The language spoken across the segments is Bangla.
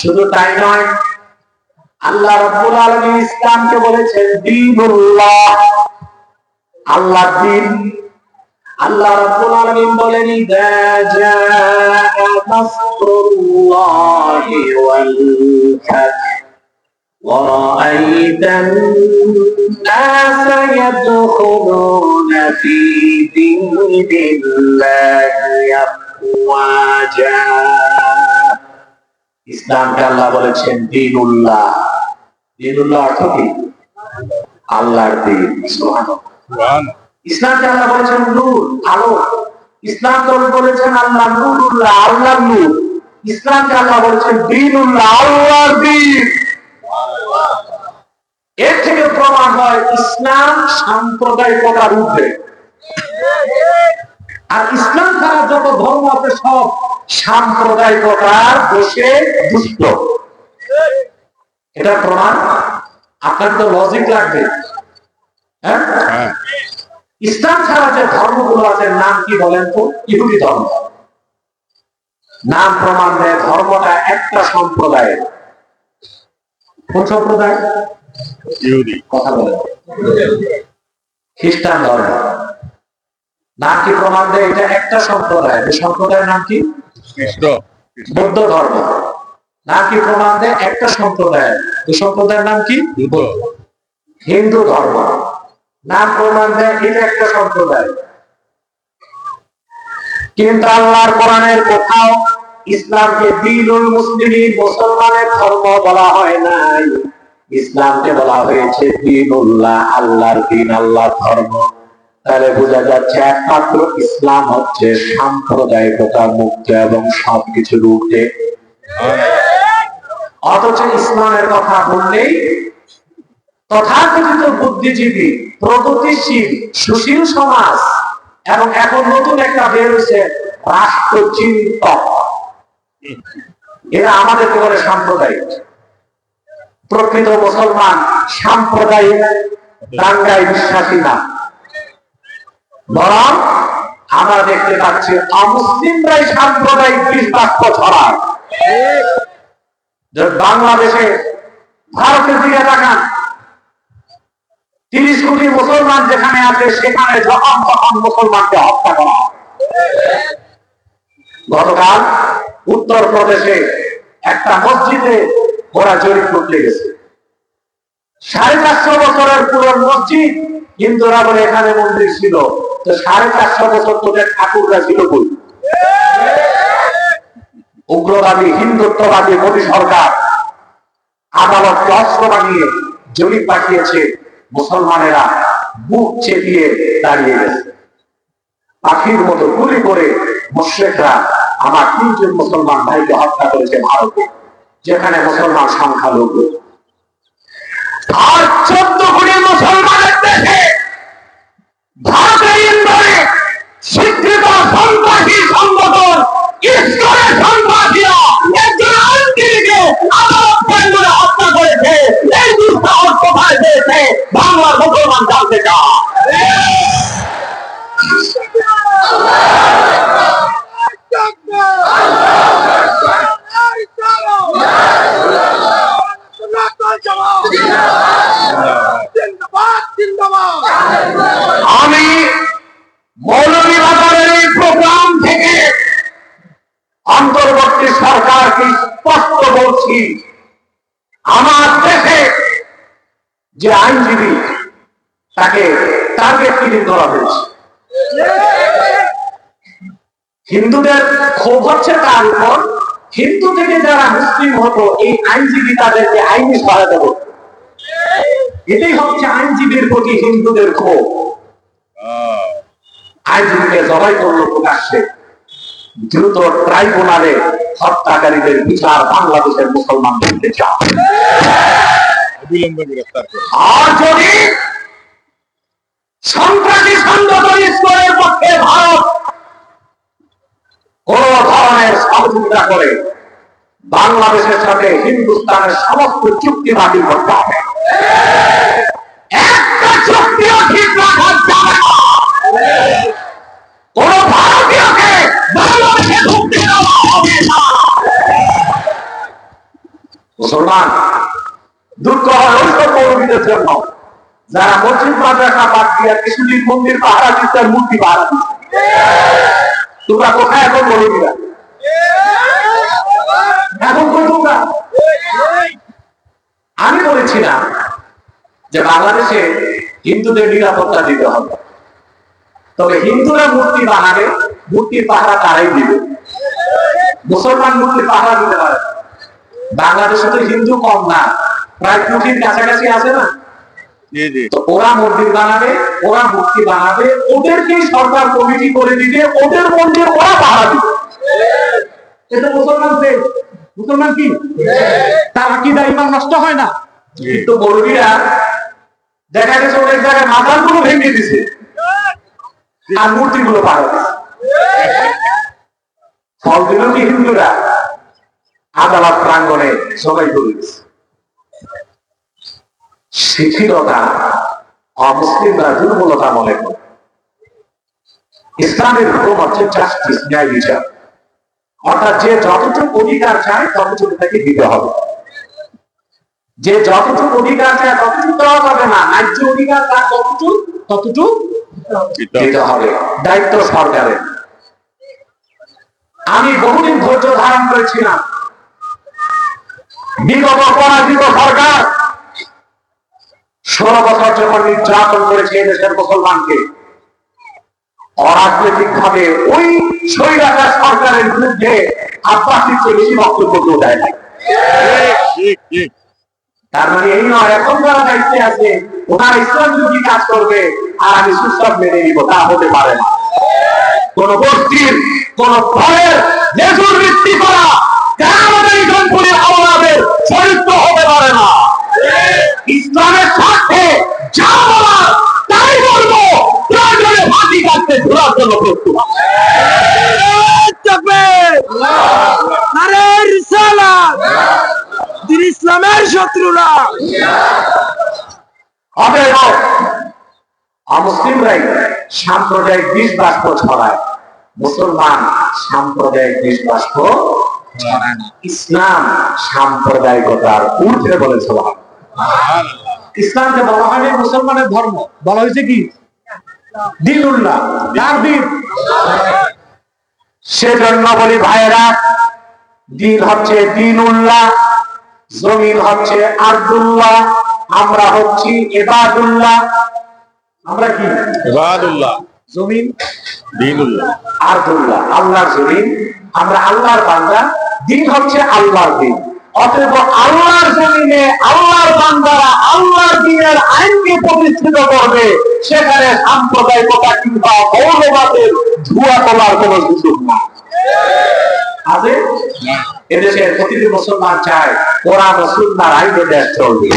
শুধু তাই নয় আল্লাহ রাব্বুল আলামিন ইসলামকে বলেছেন দীনুল্লাহ আল্লাহ দিন আল্লাহ রাব্বুল আলামিন বলেন ইদা জাআ নাসরুল্লাহি ওয়াল ফাth ورأيت الناس يدخلون في دين الله أفواجا ইসলামকে আল্লাহ বলেছেন দিনুল্লাহ। দিনুল্লাহ অর্থ কি? আল্লাহর দিন। ইসলামকে আল্লাহ বলেছেন নূর আলো ইসলাম তো বলেছেন আল্লাহ নূরুল্লাহ আল্লাহ নূর। ইসলামকে আল্লাহ বলেছেন দিনুল্লাহ আল্লাহর দিন। এর থেকে প্রমাণ হয় ইসলাম সাম্প্রদায়িকতার ঊর্ধ্বে। আর ইসলাম ছাড়া যত ধর্ম আছে সব সাম্প্রদায়িকতার দোষে দুষ্ট। এটা প্রমাণ? আপনার তো লজিক লাগবে। হ্যাঁ? ইসলাম ছাড়া যে ধর্মগুলো আছে নাম কি বলেন তো? ইহুদি ধর্ম। নাম প্রমাণ দেয় ধর্মটা একটা সম্প্রদায়ের। কোন সম্প্রদায়? ইহুদি। কথা বলেন। খ্রিস্টান ধর্ম। নাম কি প্রমাণ দেয়? এটা একটা সম্প্রদায়। সম্প্রদায়ের নাম কি? বৌদ্ধ ধর্ম। নাম কি প্রমাণ দেয় একটা সম্প্রদায়? সম্প্রদায়ের নাম কি? হিন্দু। ধর্ম। নাম প্রমাণ দেয় এটা একটা সম্প্রদায়। কিন্তু আল্লাহর কোরআনের কোথাও ইসলামকে দিনুল মুসলিম মুসলমানের ধর্ম বলা হয় নাই। ইসলামকে বলা হয়েছে দিনুল্লাহ আল্লাহর দিন আল্লাহর ধর্ম। তাহলে বোঝা যাচ্ছে একমাত্র ইসলাম হচ্ছে সাম্প্রদায়িকতা, মুক্ত এবং সবকিছুর ঊর্ধ্বে। অথচ ইসলামের কথা বললেই তথাকথিত বুদ্ধিজীবী, প্রগতিশীল, সুশীল সমাজ এবং এখন নতুন একটা বের হয়েছে রাষ্ট্রচিন্তক। এরা আমাদেরকে বলে সাম্প্রদায়িক। প্রকৃত মুসলমান সাম্প্রদায়িক, দাঙ্গায় বিশ্বাসী না। বরং আমরা দেখতে পাচ্ছি অমুসলিমরাই সাম্প্রদায়িক বাক্য ছড়ায়। বাংলাদেশে ভারতের দিকে তাকান। তিরিশ কোটি মুসলমান যেখানে আছে সেখানে যখন তখন মুসলমানকে হত্যা করা গতকাল উত্তর প্রদেশে একটা মসজিদে ওরা জরিপ করতে গেছে। সাড়ে চারশো বছরের পুরো মসজিদ হিন্দুরা বলে এখানে মন্দির ছিল। সাড়ে চারশো বছর ঠাকুররা ছিল কই? উগ্রবাদী, হিন্দুত্ববাদী মোদী সরকার অস্ত্র বানিয়ে পাঠিয়েছে মুসলমানেরা, বুক চেপিয়ে দাঁড়িয়ে গেছে। পাখির মতো গুলি করে মুশ্রেকরা আমার তিনজন মুসলমান ভাইকে হত্যা করেছে ভারতে, যেখানে মুসলমান সংখ্যালঘু। আর চোদ্দ পেয়েছে বাংলার মুসলমান জানতে চায়। আমি মৌলভীবাজারের এই প্রোগ্রাম থেকে অন্তর্বর্তী সরকারকে স্পষ্ট বলছি আমার দেশে যে আইনজীবী তাকে টার্গেট কিলিং করা হয়েছে। হিন্দুদের ক্ষোভ হচ্ছে তার উপর। হিন্দু থেকে যারা মুসলিম হতো, এই আইনজীবী তাদেরকে আইনি সহায়তা করত। এটাই হচ্ছে আইনজীবীর প্রতি হিন্দুদের ক্ষোভ। আইনজীবীকে জবাই করল প্রকাশ্যে। দ্রুত ট্রাইব্যুনালে হত্যাকারীদের বিচার বাংলাদেশের মুসলমানদেরকে চায় অবিলম্বে গ্রেফতার করে আর যদি সন্ত্রাসী সংগঠন ইসলামের পক্ষে ভারত কোন ধরনের সহযোগিতা করে, বাংলাদেশের সাথে হিন্দুস্তানের সমস্ত চুক্তি বাতিল করতে হবে। একটা চুক্তিও ঠিক রাখা যাবে কোন ভারতীয়কে বাংলাদেশে ঢুকতে দেওয়া হবে না। মুসলমান যারা মসজিদ মাদ্রাসা বাদ কিছুদিন মন্দির পাহারা দিচ্ছে মূর্তি পাহারা দিচ্ছে। তোমরা কোথায় এখন এখন তোমরা আমি বলেছি না যে বাংলাদেশে হিন্দুদের নিরাপত্তা দিতে হবে। তবে হিন্দুরা মূর্তি বানাবে, মূর্তির পাহারা তারাই দিবে। মুসলমান মূর্তি পাহারা দিতে পারে বাংলাদেশে তো হিন্দু কম না। প্রায় কোটির কাছাকাছি আছে না? ওরা মন্দির বানাবে ওরা মূর্তি বানাবে ওদেরকেই সরকার কমিটি করে দিবে ওদের মন্দির ওরা দিবে এটা মুসলমান মুসলমান কি? তার আকিদা ইমান নষ্ট হয় না? কিন্তু মৌলবীরা দেখা গেছে অনেক জায়গায় মাথারগুলো ভেঙে দিছে। আর মূর্তি গুলো ফল দিল কি হিন্দুরা? আদালত প্রাঙ্গনে সবাই করে দিছে শিথিলতা অমুসলিমরা দুর্বলতা মনে করে। ইসলামের হুকুম হচ্ছে জাস্টিস ন্যায় বিচার। অর্থাৎ যে যতটুকু অধিকার চায় ততটুকু তাকে দিতে হবে। যে যতটুকু অধিকার চায় ততটুকু দেওয়া যাবে না। ন্যায্য অধিকার তার ততটুকু ততটুকু দিতে হবে। দায়িত্ব সরকারের। আমি বহুদিন ধৈর্য ধারণ করেছিলাম। বিগত পরাজিত সরকার ষোলো বছর যখন নির্যাতন করেছে এদেশের মুসলমানকে অরাজনৈতিক ভাবে ওই স্বৈরাচার সরকারের বিরুদ্ধে আব্বাসির চেয়ে বেশি বক্তব্য কেউ দেয় ঠিক তার মানে এই নয়, এখন যারা দায়িত্বে আছে, ওনার ইসলাম বিরোধী কাজ করবে, আর আমি সুস্থ মেনে নিব, তা হতে পারে না। কোন গোষ্ঠীর, কোন দলের লেজুর ভিত্তি করা যারা আমাদের জনপুরে আওলাদের চরিত্র হতে পারে না ইসলামের স্বার্থে যা বলার তাই বলব প্রয়োজনে ফাঁসি কাটতে ঘোরার জন্য প্রস্তুত আছি। নারে রিসালাত দিন ইসলামের শত্রুরা অতএব অমুসলিমরাই সাম্প্রদায়িক বিষ বাষ্প ছড়ায় মুসলমান সাম্প্রদায়িক বিষ বাষ্প ছড়ায় না। ইসলাম সাম্প্রদায়িকতার ঊর্ধ্বে বলে চলা ইসলামকে বলা হয়নি মুসলমানের ধর্ম। বলা হয়েছে কি? দিনুল্লাহ কার দিন সেজন্য বলি ভাইয়েরা দিন হচ্ছে দিনুল্লাহ জমিন হচ্ছে আব্দুল্লাহ আমরা হচ্ছি এবাদুল্লাহ। আমরা কি? ইবাদুল্লাহ জমিন? আব্দুল্লাহ আল্লাহর জমিন। আমরা আল্লাহর বান্দা দিন হচ্ছে আল্লাহর দিন। অতএব আল্লাহর জমিনে আল্লাহর বান্দারা আল্লাহর দিনের আইনকে প্রতিষ্ঠিত করবে। সেখানে সাম্প্রদায়িকতা কিংবা মৌলবাদের ধোয়া তোলার কোন সুযোগ না আছে? এদেশের প্রতিটি মুসলমান চায় কোরআন ও সুন্নাহর আইনে দেশ চলবে।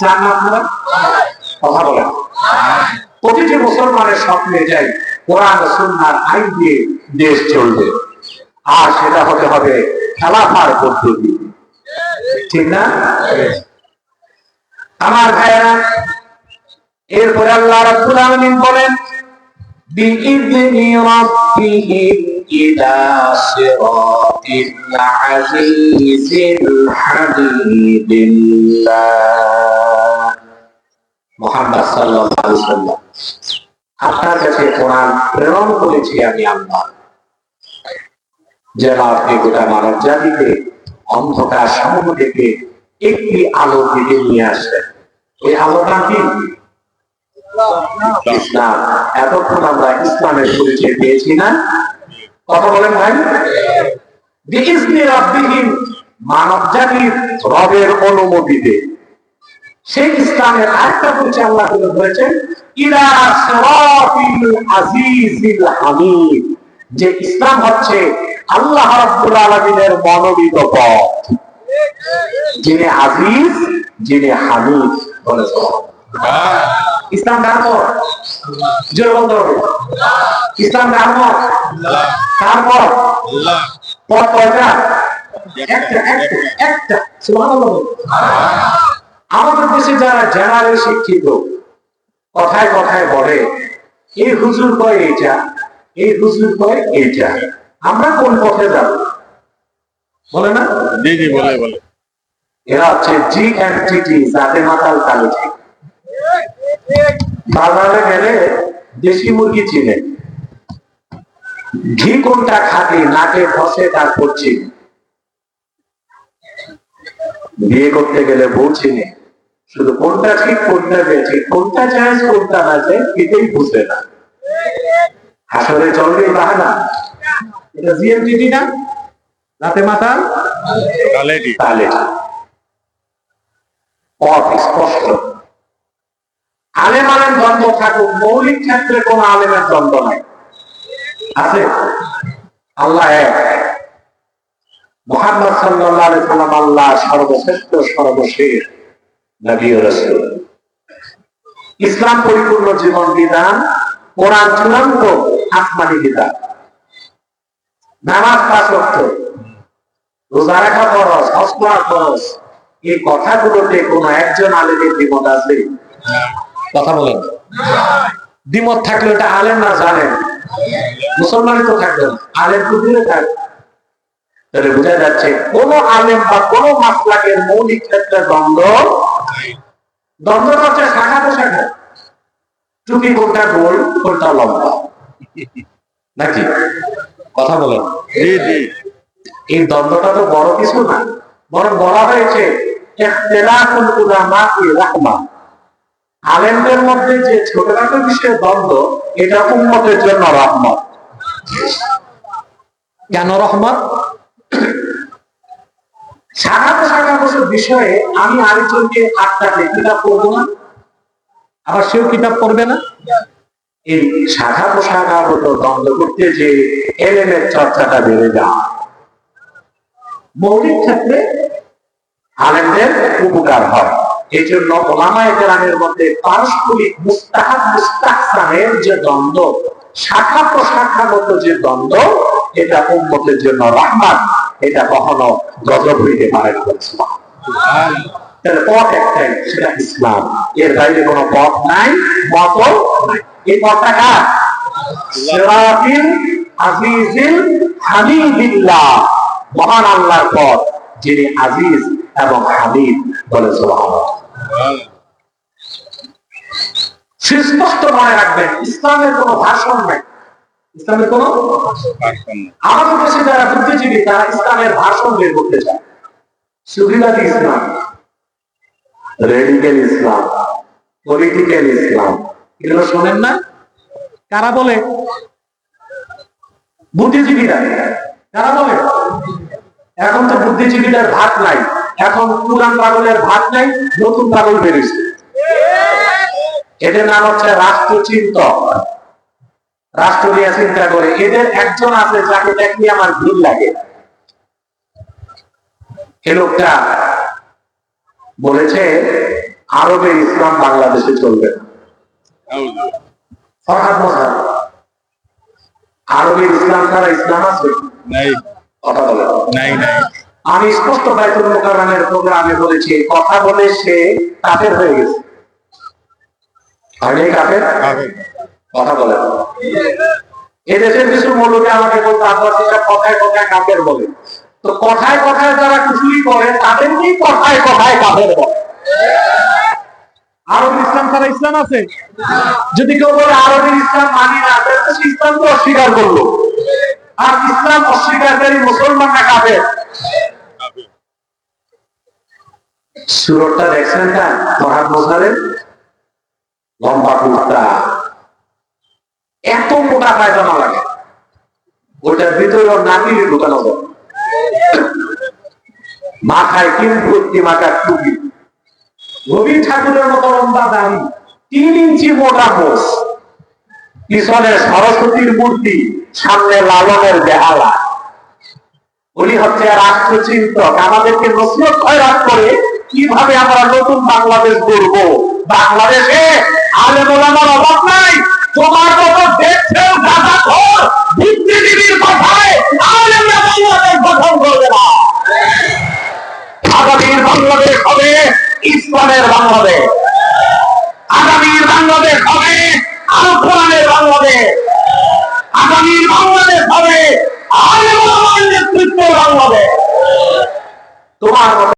চান না আপনারা কথা বলেন। প্রতিটি মুসলমানের স্বপ্নে যাই, কোরআন সুন্নার আইন দিয়ে দেশ চলবে। আর সেটা হতে হবে খেলাফার পদ্ধতি। ঠিক না? আমার ভাইয়েরা, এরপরে আল্লাহ রাব্বুল আলামিন বলেন বিইذনি রাব্বিহিম ইলা সিরাতিল আজিজিল হামিদিল্লাহ। সাল্লাম আপনার কাছে কোরআন প্রেরণ করেছি আমি আল্লাহ। যেন আপনি গোটা মানব জাতিকে অন্ধকার সমূহ থেকে একটি আলো দিকে নিয়ে আসেন। এই আলোটা কি? ইসলাম। এতক্ষণ আমরা ইসলামের পরিচয় পেয়েছি না? কথা বলেন ভাই। মানব জাতির রবের অনুমতিতে সেই ইসলামের আরেকটা আল্লাহ ইলা সিরাতিল আজিজিল হামিদ যে ইসলাম হচ্ছে আল্লাহ রাব্বুল আলামিনের মনোনীত পথ। যিনি আজিজ, যিনি হামিদ বলে ইসলাম হবে ইসলাম পথ? কয়টা? একটা একটা একটা। সুবহানাল্লাহ। আমাদের দেশে যারা জেনারেল শিক্ষিত কথায় কথায় বলে এই হুজুর কয় এইটা এই হুজুর কয় এইটা। আমরা কোন পথে যাব? বলে না? জি জি বলে বলে। এরা হচ্ছে জি এনটিটি জাতে মাতাল কালো বাজারে গেলে দেশি মুরগি চিনে। ঘি কোনটা খাটি নাকে ঘষে তার চিনে বিয়ে করতে গেলে বউ চিনে। শুধু কোনটা ঠিক কোনটা বেঠিক কোনটা জায়েজ কোনটা না যায় এটাই বুঝবে না। হাসরে চলবে বাহানা। এটা জিএমটিটি না? রাতে মাথা? কালেটি পথ স্পষ্ট। আলেম আলেম দ্বন্দ্ব থাকুক মৌলিক ক্ষেত্রে কোন আলেমের দ্বন্দ্ব নাই। আছে? আল্লাহ এক। মোহাম্মদ সাল্লাল্লাহু আলাইহি সাল্লাম আল্লাহ সর্বশ্রেষ্ঠ সর্বশেষ। ইসলাম পরিপূর্ণ জীবন বিধান, কোরআন চূড়ান্ত আসমানি বিধান। নামাজ পাঁচ ওয়াক্ত। রোজা রাখা খরচ হজ করা এই কথাগুলোতে কোন একজন আলেমের দ্বিমত আছে? কথা বলেন। দ্বিমত থাকলে এটা আলেম না জানেন মুসলমানই তো থাকবে না। আলেম দূরে থাকবে তাহলে বোঝা যাচ্ছে, কোন আলেম বা কোন মাসলাকের মৌলিক ক্ষেত্রে দ্বন্দ্ব দ্বন্দ্ব হচ্ছে শাখা শাখা। টুপি কোনটা গোল কোনটা লম্বা? নাকি? কথা বলেন এই দ্বন্দ্বটা তো বড় কিছু না বরং বলা হয়েছে আলেমদের মধ্যে যে ছোটখাটো বিষয়ে দ্বন্দ্ব এটা উম্মতের জন্য রহমত কেন রহমত বছর বিষয়ে আমি আরেকজনকে কিতাব পড়ব না? আবার সেও কিতাব পড়বে না? এই শাখা দ্বন্দ্ব করতে যে এলেমের চর্চাটা বেড়ে যায়। মৌলিক ক্ষেত্রে আলেমদের উপকার হয়। এই জন্য ওলামায়ে কেরামের মধ্যে পারস্পরিক মুস্তাহাব, মুস্তাহসানের যে দ্বন্দ্ব, শাখা প্রশাখাগত যে দ্বন্দ্ব, এটা উম্মতের জন্য রহমান। এটা কখনো গজব হইতে পারে না পথ একটাই, সেটা ইসলাম। এর বাইরে পথ নাই মত এই পথটা কার? সিরাতিল আজিজিল হামিদিল্লাহ। মহান আল্লাহর পথ, যিনি আজিজ এবং হামিদ বলে সুস্পষ্ট মনে রাখবেন, ইসলামের কোনো ভাষণ নাই। ইসলামের কোনো। আমাদের দেশে যারা বুদ্ধিজীবী তারা ইসলামের ভাষণ বের করতে চায়। সুফিবাদী ইসলাম রেডিক্যাল ইসলাম পলিটিক্যাল ইসলাম এগুলো শোনেন না? কারা বলে? বুদ্ধিজীবীরা। কারা বলে? এখন তো বুদ্ধিজীবীদের ভাত নাই। এখন পুরান পাগলের ভাত নাই নতুন পাগল বেরিয়েছে। এদের নাম হচ্ছে রাষ্ট্রচিন্তক। রাষ্ট্র নিয়ে চিন্তা করে এদের একজন আছে যাকে দেখলে আমার ভিড় লাগে। এ লোকটা বলেছে আরবে ইসলাম বাংলাদেশে চলবে। ফরহাদ আরবের ইসলাম ছাড়া ইসলাম আছে? কথা বলে। আমি স্পষ্ট বাইতুল মোকাররমের প্রোগ্রামে বলেছি কথা বলে সে কাফের হয়ে গেছে। হয়নি কাফের। কথা বলে এদেশের কিছু মৌলকে আমাকে আপনার যেটা কথায় কথায় বলে। তো কথায় কথায় যারা কিছুই করে কথায় কথায় বলে। আরব ইসলাম ইসলাম আছে? যদি কেউ বলে আরবের ইসলাম মানি না ইসলাম তো অস্বীকার করল। আর ইসলাম অস্বীকারকারী মুসলমানরা কাফের কাফের। সুরতটা দেখছেন না মহান মোসালের লম্বা কুর্তা। এত মোটা পায়জামা লাগে। ওটার ভিতরে ওর নাতির ঢুকানো যায় মাথায় তিন ভর্তি মাথার টুপি। রবীন্দ্র ঠাকুরের মতো লম্বা দাড়ি, তিন ইঞ্চি মোটা মোষ পিছনে সরস্বতীর মূর্তি, সামনে লালনের বেহালা। উনি হচ্ছে রাষ্ট্রচিন্তক। আমাদেরকে নসিহত খয়রাত করে কীভাবে আমরা নতুন বাংলাদেশ গড়ব। বাংলাদেশে আলেম ওলামার অভাব নাই। তোমার মতো দেখছেও গাঁদা ঘর বুদ্ধিজীবীর কথায় আলেমরা বাংলাদেশ গঠন করবে না। আগামীর বাংলাদেশ হবে ইসলামের বাংলাদেশ। আগামীর বাংলাদেশ হবে আল কোরআনের বাংলাদেশ। আগামীর বাংলাদেশ হবে আলেম ওলামার নেতৃত্বের বাংলাদেশ। তোমার